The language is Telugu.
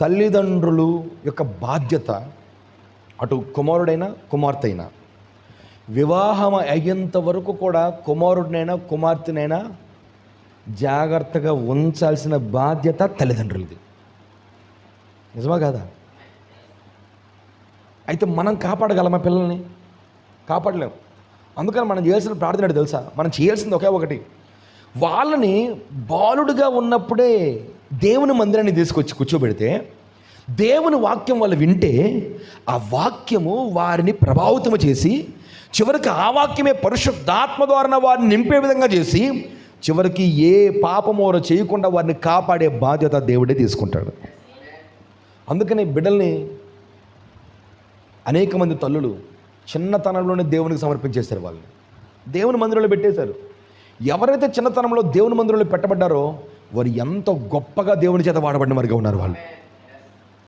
తల్లిదండ్రులు యొక్క బాధ్యత అటు కుమారుడైనా కుమార్తె అయినా వివాహం అయ్యేంత వరకు కూడా కుమారుడినైనా కుమార్తెనైనా జాగ్రత్తగా ఉంచాల్సిన బాధ్యత తల్లిదండ్రులది. నిజమా కాదా? అయితే మనం కాపాడగలమా పిల్లల్ని? కాపాడలేం. అందుకని మనం చేయాల్సిన ప్రార్థన తెలుసా? మనం చేయాల్సింది ఒకే ఒకటి. వాళ్ళని బాలుడుగా ఉన్నప్పుడే దేవుని మందిరాన్ని తీసుకొచ్చి కూర్చోబెడితే దేవుని వాక్యం వాళ్ళు వింటే ఆ వాక్యము వారిని ప్రభావితము చేసి చివరికి ఆ వాక్యమే పరిశుద్ధాత్మ ద్వారా వారిని నింపే విధంగా చేసి చివరికి ఏ పాపమోర చేయకుండా వారిని కాపాడే బాధ్యత దేవుడే తీసుకుంటాడు. అందుకని బిడ్డల్ని అనేక మంది తల్లులు చిన్నతనంలోనే దేవునికి సమర్పించేశారు వాళ్ళని. దేవుని మందిరంలో పెట్టేశారు. ఎవరైతే చిన్నతనంలో దేవుని మందిరంలో పెట్టబడ్డారో వారు ఎంత గొప్పగా దేవుని చేత వాడబడిన వారిగా ఉన్నారు వాళ్ళు.